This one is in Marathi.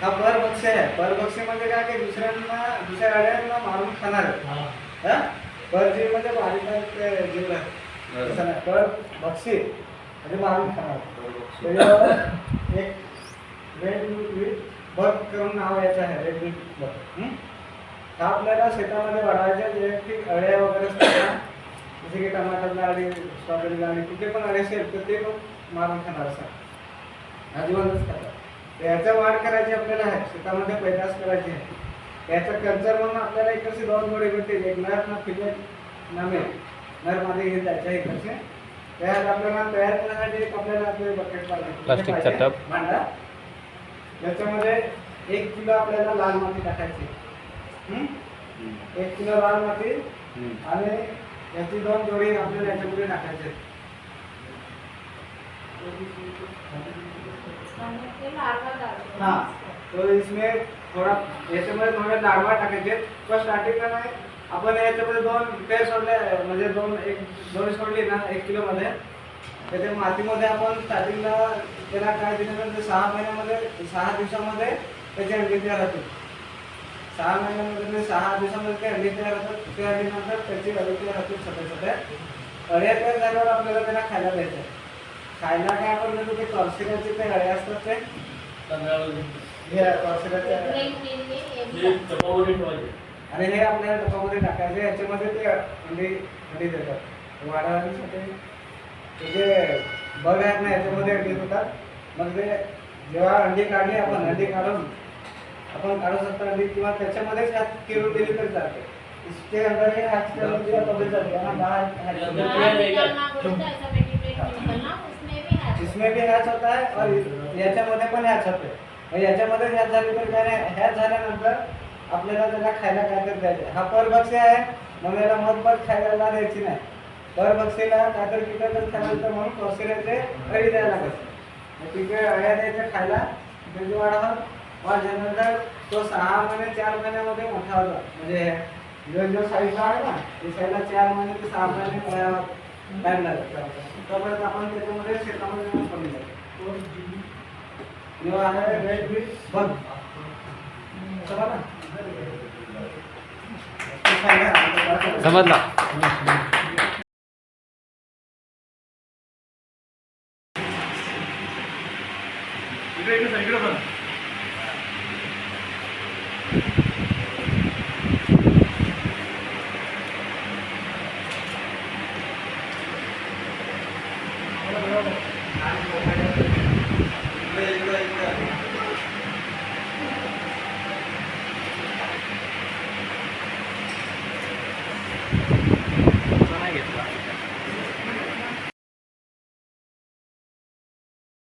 हा परभक्षी आहे. परभक्षी म्हणजे काय की दुसऱ्यांना दुसऱ्या गाड्यांना मारून खाणार हा. परजीव म्हणजे बारीक ते जीव आहे पर बक्षी म्हणजे मारून खाणार. एक रेड मीट बग करून नाव याचं आहे रेड मीट बग हं? हा आपल्याला शेतामध्ये वाढवायचे जे की अळ्या वगैरे असतात ना जसे की टमाटरला अळी स्ट्रॉबेरीला आणि कुठे पण अळी असेल तर ते पण मारून खाणार असतात अजिबातच खातात तर याचा वाढ करायची आपल्याला आहे. शेतामध्ये पैदास करायची आहे. याचं कल्चर म्हणून आपल्याला इकडचे दोन जोडे भेटते. एक नर ना फिमेल नामे नरमध्ये घेत जायच्या इकडचे त्यात आपल्याला तयार करण्यासाठी एक आपल्याला आपले बकेट पाहिजे. प्लास्टिकचा टब. भांडा. याच्यामध्ये एक किलो आपल्याला लाल माती टाकायची हं? एक किलो लाल माती आणि याची दोन जोडी आपल्याला याच्यामध्ये टाकायचे हाँ तो इसमें थोडा याच्यामध्ये थोडे लाडवा टाकायचे. पण स्टार्टिंगला नाही आपण याच्यामध्ये दोन पेर सोडले म्हणजे दोन एक दोन सोडली ना एक किलोमध्ये त्याच्या मातीमध्ये आपण स्टार्टिंगला त्याला काय दिल्यानंतर सहा महिन्यामध्ये सहा दिवसामध्ये त्याचे अंडी तयार होतील सहा महिन्यामध्ये म्हणजे सहा दिवसामध्ये ते अंडी तयार होतात त्या अंडीनंतर त्याची अळी तयार होतील छोटे छोटे अळ्या तयार झाल्यावर आपल्याला त्याला खायला द्यायचं खायला काय आपण ते कॉर्सिकाचे ते अळे असतात ते हे आणि हे आपल्याला डब्यामध्ये टाकायचे याच्यामध्ये ते अंडी अंडी देतात. वाढवण्यासाठी ते जे बग आहेत ना याच्यामध्ये अंडी देतात. मग ते जेव्हा अंडी काढली आपण अंडी काढून आपण काढू शकतो अंडी किंवा त्याच्यामध्येच हात किरून दिली तरी चालते. इसके अंदर ही हात किरून दिला ना हात इसमें भी ह्याच होता है और याच्यामध्ये पण ह्याच होते. मग याच्यामध्ये ह्याच झाली तर काय नाही ह्याच झाल्यानंतर आपल्याला त्याला खायला काय तर द्यायचं. हा परभक्षी आहे म्हणून याला मतपत खायला द्यायची नाही. परभक्षीला काय तर तर खायला म्हणून कोसऱ्याचे अळी द्यायला लागत. मग तिथे अळ्या द्यायच्या खायला त्याची वाढा वाढ झाल्यानंतर तो सहा महिने चार महिन्यामध्ये मोठा होता. म्हणजे जो जो साईजला आहे ना ते साईजला चार महिने ते सहा महिने टाइम तोपर्यंत आपण त्याच्यामध्ये शेतामध्ये समजला